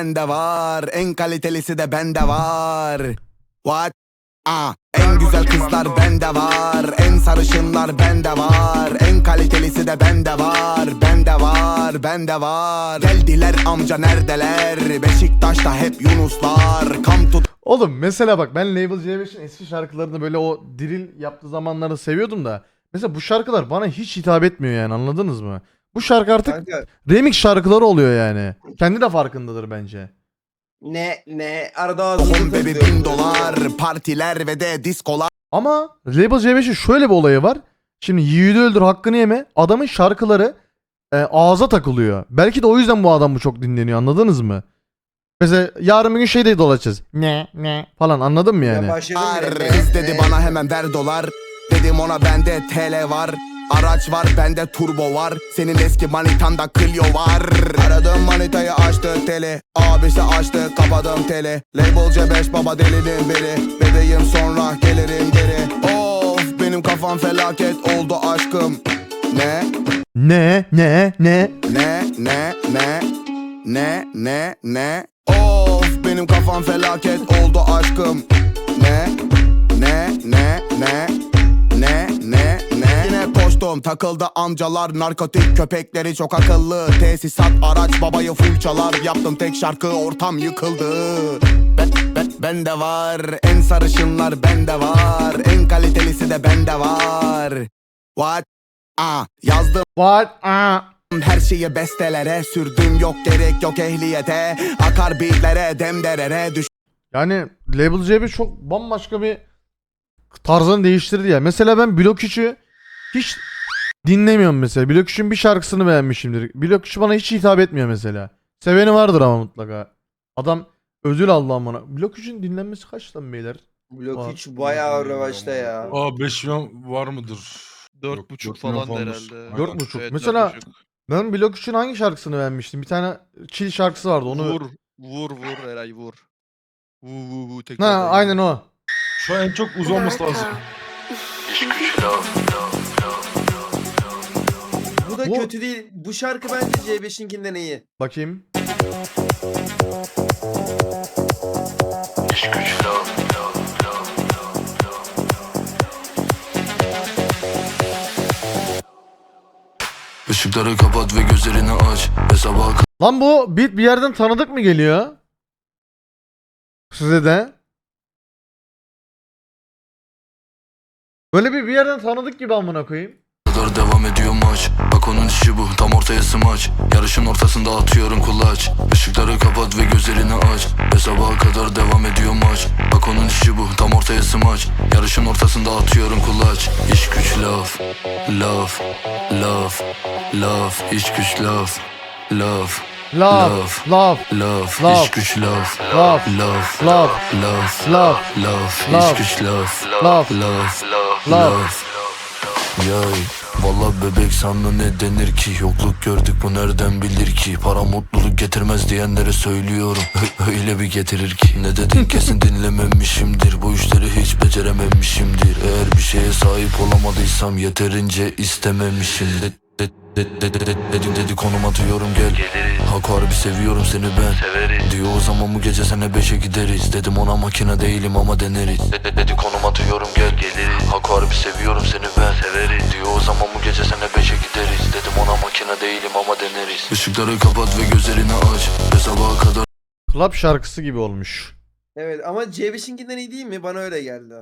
bende var. En kalitelisi de bende var. What? Ah, en güzel kızlar bende var. En sarışınlar bende var. En kalitelisi de bende var. Bende var, bende var. Geldiler amca neredeler? Beşiktaş'ta hep Yunuslar. Come to Oğlum mesela bak ben Label C5'in eski şarkılarını böyle o diril yaptığı zamanları seviyordum da. Mesela bu şarkılar bana hiç hitap etmiyor yani anladınız mı? Bu şarkı artık Kanka remix şarkıları oluyor yani. Kendi de farkındadır bence. ne ne arada ağzını takıyorum. bin dolar. Partiler ve de diskolar. Ama Label C5'in şöyle bir olayı var. Şimdi yiğidi öldür hakkını yeme. Adamın şarkıları e, ağza takılıyor. Belki de o yüzden bu adam bu çok dinleniyor anladınız mı? Mesela yarın bir gün şey de dolaşacağız. Ne ne falan anladın mı yani? Ya başladım bile. Kız dedi bana hemen ver dolar. Dedim ona bende TL var. Araç var bende turbo var. Senin eski manitanda Clio var. Aradığım manitayı açtı tele. Abisi açtı kapadım tele. Label C5 baba delinin biri. Bebeğim sonra gelirim geri. Of benim kafam felaket oldu aşkım. Ne? Ne ne ne? Ne? Ne? Ne? Ne? Ne? Ne? Of benim kafam felaket oldu aşkım. Ne? Ne? Ne? Ne? Koştum takıldı amcalar narkotik köpekleri çok akıllı. Tesisat araç babayı full çalar. Yaptım tek şarkı ortam yıkıldı. Ben, ben, bende var. En sarışınlar bende var. En kalitelisi de bende var. What? Ah, yazdım. What? Aa. her şeyi bestelere sürdüm. Yok gerek yok ehliyete. Akar beatlere demderere düş Yani Label C5 çok bambaşka bir tarzını değiştirdi ya. Mesela ben Blok 3'ü hiç dinlemiyorum mesela. Blok 3'ün bir şarkısını beğenmişimdir. Blok 3 bana hiç hitap etmiyor mesela. Seveni vardır ama mutlaka. Adam ödül aldı amına. Blok 3'ün dinlenmesi kaç lan beyler? Blok Var. 3 bayağı revaçta ya. Aa 5 milyon var mıdır? Yok, 4.5 dört milyon falan falandır. herhalde. Aynen. Dört buçuk. Evet, Mesela- 4.5. Ben Blok 3'ün hangi şarkısını beğenmiştim? Bir tane chill şarkısı vardı onu. Vur, vur, vur Eray vur. Vu vu vu tekrar. Ha aynen o. Şu an en çok uzun olması lazım. Bu kötü değil. Bu şarkı bence C5'inkinden iyi. Bakayım. Işıkları kapat ve gözlerini aç Ve sabaha Lan bu beat bir yerden tanıdık mı geliyor? Size de. Böyle bir bir yerden tanıdık gibi amına koyayım. Kadar devam ediyor maç Bak onun işi bu tam ortaya smaç Yarışın ortasında atıyorum kulaç Işıkları kapat ve gözlerini aç Ve sabaha kadar devam ediyor maç Bak onun işi bu tam ortaya smaç Yarışın ortasında atıyorum kulaç İş güç laf Laf Laf Laf İş güç laf Laf Love, Love. love, Laf. İş güç love, Laf love, Laf love, Laf Love. İş güç laf love, Laf love. Yay Valla bebek sandı ne denir ki? Yokluk gördük bu nereden bilir ki? Para mutluluk getirmez diyenlere söylüyorum. Öyle bir getirir ki. Ne dedin? Kesin dinlememişimdir. Bu işleri hiç becerememişimdir. Eğer bir şeye sahip olamadıysam Yeterince istememişimdir de, de, de, de, de, dedim dedi konum atıyorum gel. Hak harbi seviyorum seni ben. Diyor o zaman bu gece sene beşe gideriz. Dedim ona makine değilim ama deneriz. De, de, dedi konum atıyorum gel. Hak harbi seviyorum seni ben. Diyor o zaman bu gece sene beşe gideriz. Dedim ona makine değilim ama deneriz. Işıkları kapat ve gözlerini aç. Ve sabaha kadar Club şarkısı gibi olmuş. Evet ama C5'inkinden iyi değil mi? Bana öyle geldi.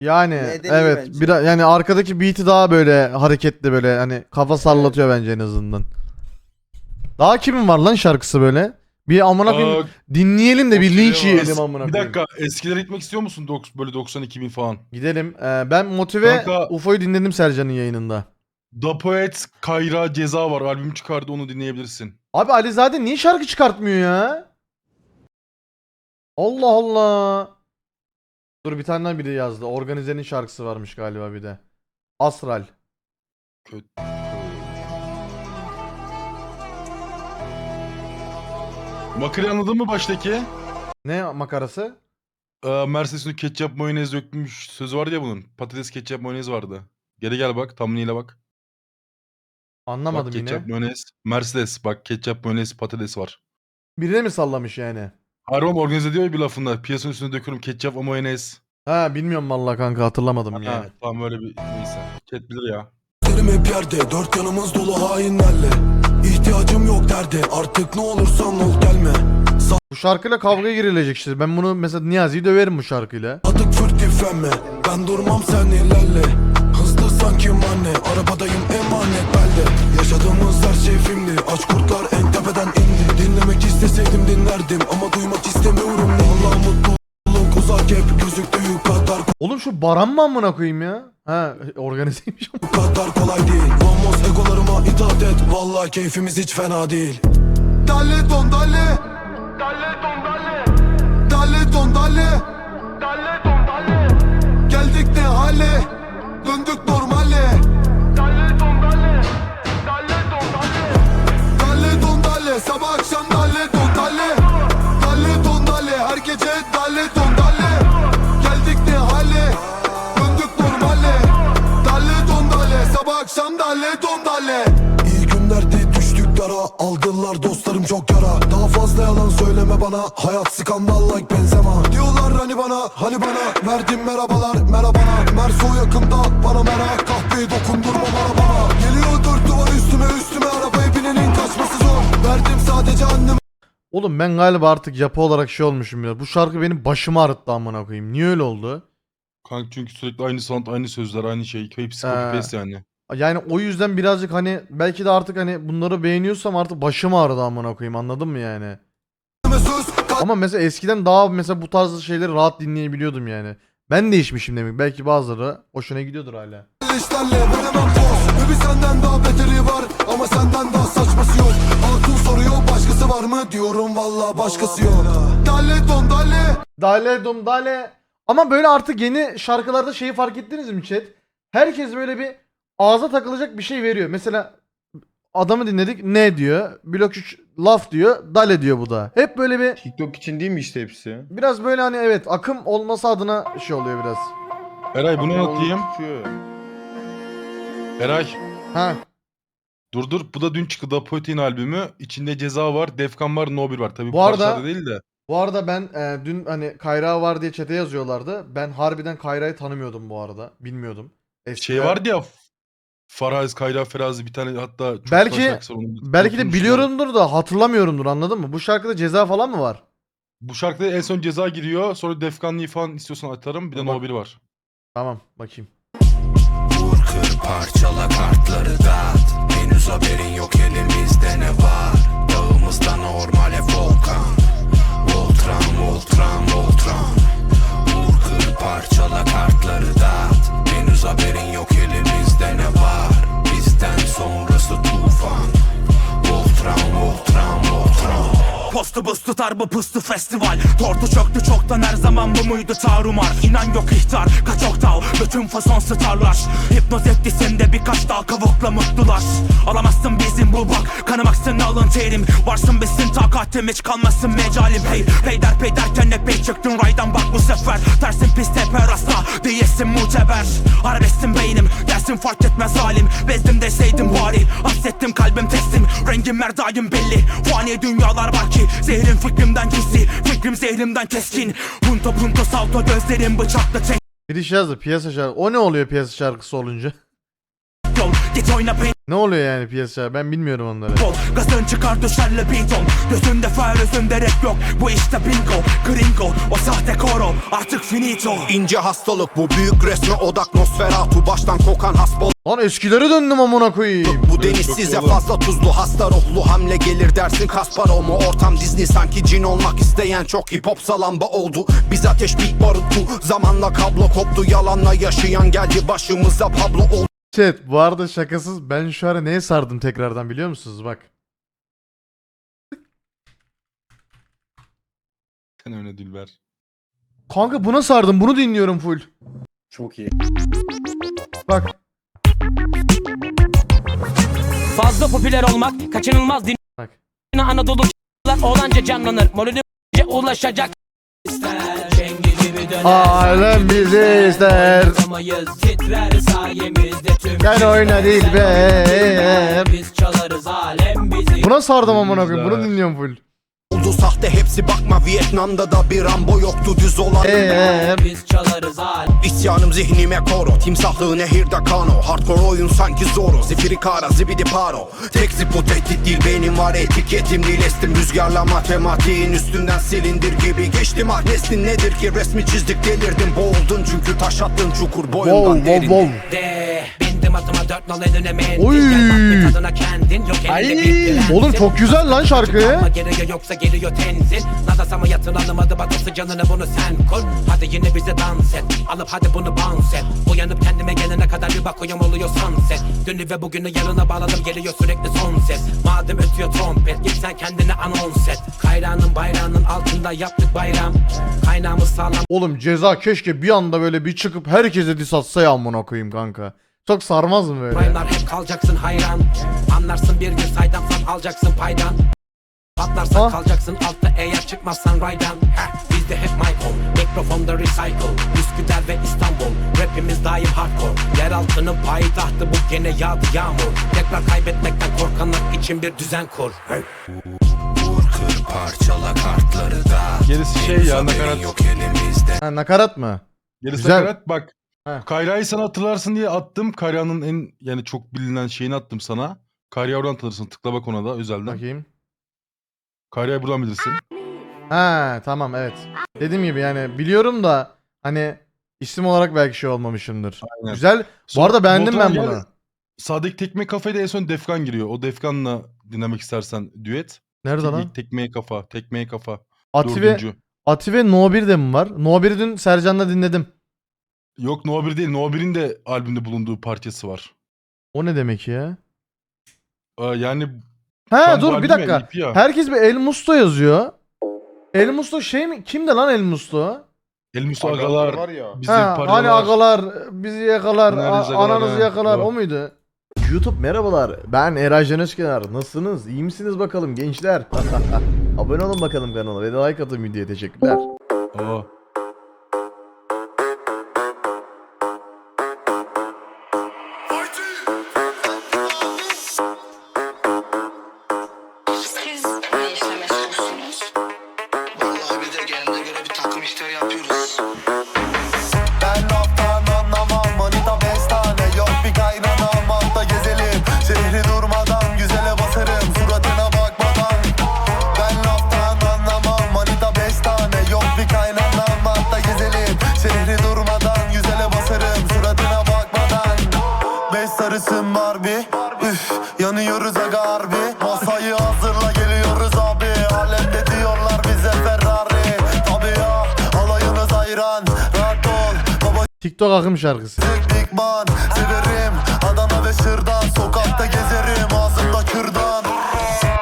Yani Nedeni evet bence. biraz yani arkadaki beat'i daha böyle hareketli böyle hani kafa sallatıyor bence en azından. Daha kimin var lan şarkısı böyle? Bir amına koyayım dinleyelim de bir linç yiyelim amına Bir koyayım. dakika eskilere gitmek istiyor musun? Dok- böyle 92 bin falan. Gidelim. Ee, ben Motive Kanka- UFO'yu dinledim Sercan'ın yayınında. Da Poet Kayra Ceza var. Albüm çıkardı onu dinleyebilirsin. Abi Alizade niye şarkı çıkartmıyor ya? Allah Allah. Dur bir tane daha biri yazdı. Organize'nin şarkısı varmış galiba bir de. Astral. Kötü. Makarayı anladın mı baştaki? Ne makarası? Ee, Mercedes'in ketçap mayonez dökmüş sözü vardı ya bunun. Patates ketçap mayonez vardı. Geri gel bak thumbnail'e bak. Anlamadım bak yine. ketçap mayonez. Mercedes bak ketçap mayonez patates var. birine mi sallamış yani? Harun organize ediyor ya bir lafında. Piyasanın üstüne döküyorum ketçap ve mayonez. Ha bilmiyorum vallahi kanka hatırlamadım Ha, yani. tamam öyle bir neyse. Chat bilir ya. Derim hep yerde dört yanımız dolu hainlerle İhtiyacım yok derde artık ne olursan ol gelme Bu şarkıyla kavga girilecek işte. Ben bunu mesela Niyazi'yi döverim bu şarkıyla. Sadık fırtif emme Ben durmam sen ilerle Hızlı sanki anne Arabadayım emanet belde Yaşadığımız her şey filmdi Aç kurtlar Şu Baran mı amına koyayım ya? Ha organizeymiş ama. Bu kadar kolay değil. Vamos egolarıma itaat et. Vallahi keyfimiz hiç fena değil. Dalle don dalle. Dalle don dalle. Dalle don dalle. Dalle don dalle. Geldik ne hale? Döndük normale. Dalle don dalle. Dalle don dalle. Dalle don dalle. Sabah Hayat skandal like benzema Diyorlar hani bana hani bana Verdim merhabalar merhabana Merso yakında bana merak Kahveyi dokundurma bana bana Geliyor dört duvar üstüme üstüme Arabaya binenin kaçması zor Verdim sadece anneme Oğlum ben galiba artık yapı olarak şey olmuşum ya. Bu şarkı benim başımı ağrıttı amına koyayım. Niye öyle oldu? Kanka çünkü sürekli aynı sound, aynı sözler, aynı şey. Hepsi Ee, copy paste yani. Yani o yüzden birazcık hani belki de artık hani bunları beğeniyorsam artık başım ağrıdı amına koyayım anladın mı yani? söz Ama mesela eskiden daha mesela bu tarz şeyleri rahat dinleyebiliyordum yani. Ben değişmişim demek. Belki bazıları hoşuna gidiyordur hala. işlerle veremem senden daha beteri var Ama senden daha saçması yok Altın soruyor başkası var mı diyorum valla başkası yok Dalle don dalle Dale dum dale. Ama böyle artık yeni şarkılarda şeyi fark ettiniz mi chat? Herkes böyle bir ağza takılacak bir şey veriyor. Mesela adamı dinledik ne diyor? Blok 3 laf diyor. Dale diyor bu da. Hep böyle bir TikTok için değil mi işte hepsi? biraz böyle hani evet akım olması adına şey oluyor biraz. Eray bunu anlatayım. tutuyor. Eray Ha. dur dur. Bu da dün çıktı Da Poetin albümü. İçinde ceza var, Defkan var, No 1 var. Tabii bu, Bu arada- değil de. Bu arada ben e, dün hani Kayra var diye çete yazıyorlardı. Ben harbiden Kayra'yı tanımıyordum bu arada. Bilmiyordum. Eskiden- Şey vardı ya Farhaz, Kayra, Ferazi bir tane hatta çok Belki- güzel şarkısı var, onu Belki de biliyorumdur da hatırlamıyorumdur anladın mı? Bu şarkıda ceza falan mı var? Bu şarkıda en son ceza giriyor. Sonra Defkanlı'yı falan istiyorsan atarım. Bir de Bak. No 1 var. Tamam bakayım. Vur kır parçala kartları dağıt Henüz haberin yok elimizde ne var Dağımızda normale volkan Voltran voltran voltran Vur kır parçala kartları dağıt Henüz haberin yok elimizde ne var Tutar bu pustu festival? Tortu çöktü çoktan her zaman bu muydu tarumar? İnan yok ihtar kaç oktav bütün fason starlar. Hipnoz etti sende birkaç dal kavukla mutlular. Alamazsın bizim bu bak kanım aksın alın terim Varsın bilsin takatim hiç kalmasın mecalim. Hey peyder peyderken epey çıktın raydan. Bak bu sefer Tersin pis teper asla değilsin muteber. Arabestin beynim gelsin fark etmez halim. Bezdim deseydim bari Hassettim kalbim teslim. Rengim her daim belli Fani dünyalar var ki Zehrim fikrimden gizli Fikrim zehrimden keskin Punto punto salto gözlerim bıçaklı tek Bir iş yazdı piyasa şarkı. O ne oluyor piyasa şarkısı olunca? Git oyna ne oluyor yani piyasa? Ben bilmiyorum onları. Gazın çıkar düşerle beton. Gözünde fire özünde rap yok. Bu işte bingo Gringo O sahte koro. Artık finito. İnce hastalık bu büyük resme odak nosferatu Baştan kokan hasbol Lan eskilere döndüm amına koyayım. Bu deniz size fazla tuzlu hasta ruhlu. Hamle gelir dersin Kasparov mu ortam Disney sanki cin olmak isteyen çok hip hop salamba oldu. Biz ateş bir barut bu. Zamanla kablo koptu yalanla yaşayan geldi. Başımıza Pablo oldu Chat bu arada şakasız ben şu ara neye sardım tekrardan biliyor musunuz? Bak. Sen öyle Dilber. Kanka buna sardım bunu dinliyorum full. Çok iyi. Bak. Fazla popüler olmak kaçınılmaz din. Bak. Anadolu olanca canlanır. Morali ulaşacak. İster. Alem bizi ister. Yapamayız, titrer sayemizde tüm Gel oyna Dilber. Biz çalarız alem bizi. Buna sardım amına koyayım. Bunu dinliyorum full. Dolu sahte hepsi bakma. Vietnam'da da bir Rambo yoktu düz olan Eee Biz çalarız hal. İsyanım zihnime koro Timsahlı nehirde kano. Hardcore oyun sanki Zoro Zifiri kara zibidi paro. Tek zip bu tehdit değil benim var etiketim Nilestim rüzgarla matematiğin üstünden silindir gibi. Geçtim ah neslin nedir ki? Resmi çizdik delirdim Boğuldun. Çünkü taş attın çukur boyundan Wow wow derin wow. De Bindim atıma dört nal eline mendil Oy. Tadına kendin. Yok elinde bir Oğlum çok güzel lan şarkı. Ama geliyor yoksa geliyor tenzil Nadasa mı yatın alamadı batası canını bunu sen kur Hadi yine bize dans et. Alıp hadi bunu bounce et. Uyanıp kendime gelene kadar bir bakıyorum oluyor sunset. Dünü ve bugünü yarına bağladım geliyor sürekli son ses. Madem ötüyor trompet git sen kendine anons et. Kayrağının bayrağının altında yaptık bayram. Kaynağımız sağlam. Oğlum ceza keşke bir anda böyle bir çıkıp herkese diss atsa ya amına koyayım kanka. Çok sarmaz mı böyle? Rhyme'lar hep kalacaksın hayran Anlarsın bir gün saydamsan alacaksın paydan Patlarsan Ah. kalacaksın altta eğer çıkmazsan raydan Heh, Bizde hep mic on, mikrofonda recycle Üsküdar ve İstanbul, rapimiz daim hardcore Yer altının payitahtı bu gene yağdı yağmur Tekrar kaybetmekten korkanlar için bir düzen kur Hey. Parçala kartları da Gerisi şey ya, nakarat. yok elimizde Ha, nakarat mı? Gerisi Güzel. nakarat bak. Heh. Kayra'yı sana hatırlarsın diye attım. Kayra'nın en yani çok bilinen şeyini attım sana. Kayra'yı oradan tanırsın. Tıkla bak ona da özelden. Bakayım. Kayra'yı buradan bilirsin. Ha tamam evet. Dediğim gibi yani biliyorum da hani isim olarak belki şey olmamışımdır. Aynen. Güzel. Bu Sonra arada beğendim ben bunu. Sağdaki tekme kafayla en son Defkan giriyor. O Defkan'la dinlemek istersen düet. Nerede lan? İlk tekmeye kafa, tekmeye kafa. Ati ve. Ati ve No 1 de mi var? No 1'i dün Sercan'la dinledim. Yok No 1 değil. No 1'in de albümde bulunduğu parçası var. O ne demek ya? Aa, yani Ha bu dur bir dakika. EP ya. Herkes bir El Musto yazıyor. El Musto şey mi? Kimdi lan El Musto? El Musa Agalar var ya. bizi Ha, parçalar. hani agalar bizi yakalar, Nereniz a- yakalar, ananızı ha, yakalar o. o muydu? YouTube merhabalar. Ben Eray Can Özkenar. Nasılsınız? İyi misiniz bakalım gençler? Abone olun bakalım kanala ve de like atın videoya. Teşekkürler. Aa. TikTok akım şarkısı. Big man severim. Adana ve Şırdan Sokakta gezerim. Ağzımda kürdan.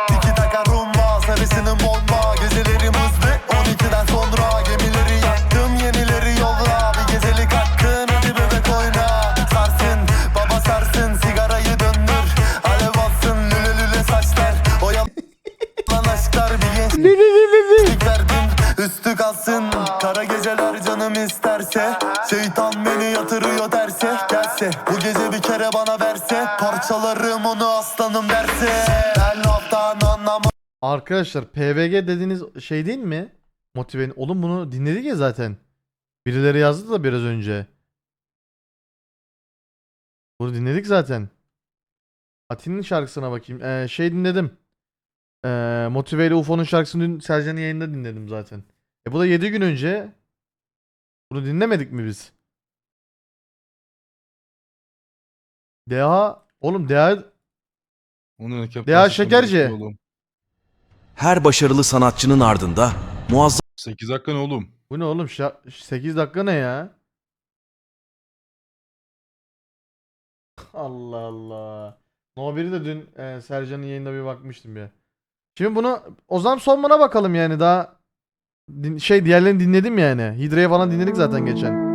Tiki taka rumba Sarısının bomba Gecelerim hızlı 12'den sonra Gemileri yaktım. Yenileri yolla Bir gecelik hakkın. Hadi bebek oyna Sarsın baba sarsın Sigarayı döndür. Alev alsın lüle lüle saçlar. Oyalan aşklar bir gençlik verdim üstü kalsın. Kara geceler canım isterse Şeytan beni yatırıyor terse Gelse bu gece bir kere bana verse Parçalarım onu aslanım derse Ben laftan anlamam Arkadaşlar PVG dediğiniz şey değil mi? Motive. Oğlum bunu dinledik ya zaten. Birileri yazdı da biraz önce. Bunu dinledik zaten. Ati'nin şarkısına bakayım. Ee, şey dinledim. Ee, Motive ile UFO'nun şarkısını dün Sercan'ın yayında dinledim zaten. E bu da 7 gün önce. Bunu dinlemedik mi biz? Deha oğlum Deha Onun rekap Deha Şekerci. oğlum. Her başarılı sanatçının ardında muazzam 8 dakika ne oğlum? bu ne oğlum? Şa- 8 dakika ne ya? Allah Allah. No 1'i de dün e, Sercan'ın yayında bir bakmıştım ya. Şimdi bunu o zaman sonuna bakalım yani daha din- şey diğerlerini dinledim yani. Hidra'yı falan dinledik zaten geçen.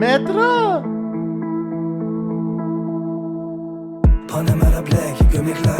Metro. Panamera Black Gömlekle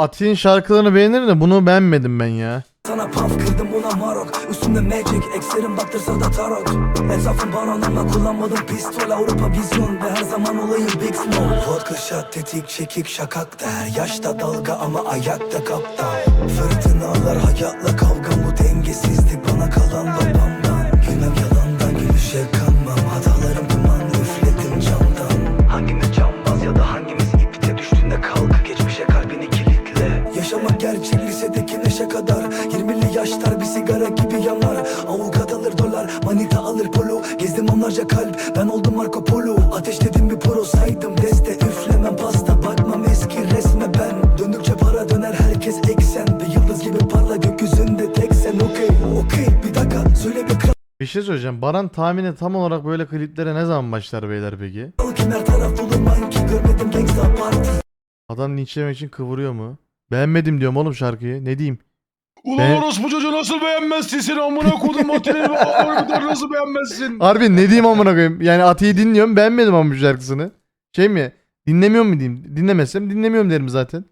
Ati'nin şarkılarını beğenirim de bunu beğenmedim ben ya. sana paf kırdım buna marok. Üstümde magic Ekserim baktırsa da tarot. Etrafım baron ama kullanmadım pistol. Avrupa vizyon ve her zaman olayım big smoke Vodka shot tetik çekik şakakta Her yaşta dalga ama ayakta kaptan Fırtınalar hayatla kavgam Bu dengesizlik bana kalan babamdan Gülmem yalandan gülüşe kanmam sigara gibi yanar Avukat alır dolar manita alır polo Gezdim onlarca kalp ben oldum Marco Polo Ateşledim bir poro saydım deste Üflemem pasta bakmam eski resme ben Döndükçe para döner herkes eksen Bir yıldız gibi parla gökyüzünde tek sen okey Okey bir dakika söyle bir kral Bir şey söyleyeceğim. Baran tahmini tam olarak böyle kliplere ne zaman başlar beyler peki? kim her taraf dolu manki Görmedim gangsta parti Adam linçlemek için kıvırıyor mu? Beğenmedim diyorum oğlum şarkıyı. Ne diyeyim? Ulan Ben- orospu çocuğu nasıl beğenmezsin seni amına kodum Atilla harbiden nasıl beğenmezsin? Harbi ne diyeyim amına koyayım? Yani Ati'yi dinliyorum beğenmedim ama bu şarkısını. Şey mi? Dinlemiyor mu diyeyim? Dinlemezsem dinlemiyorum derim zaten.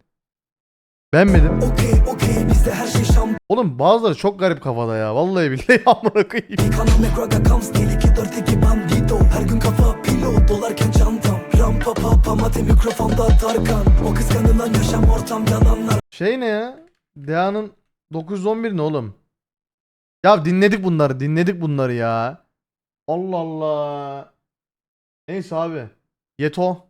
Beğenmedim. Okey okey bizde her şey şamp Oğlum bazıları çok garip kafada ya. Vallahi billahi amına koyayım. Kanal Mekraga Kams değil 2 4 2 bandito Her gün kafa pilot dolarken çantam Rampa papa mate mikrofonda Tarkan O kıskanılan yaşam ortam yalanlar Şey ne ya? Dea'nın 911 ne oğlum? Ya dinledik bunları, dinledik bunları ya. Allah Allah. Neyse abi. Yeto.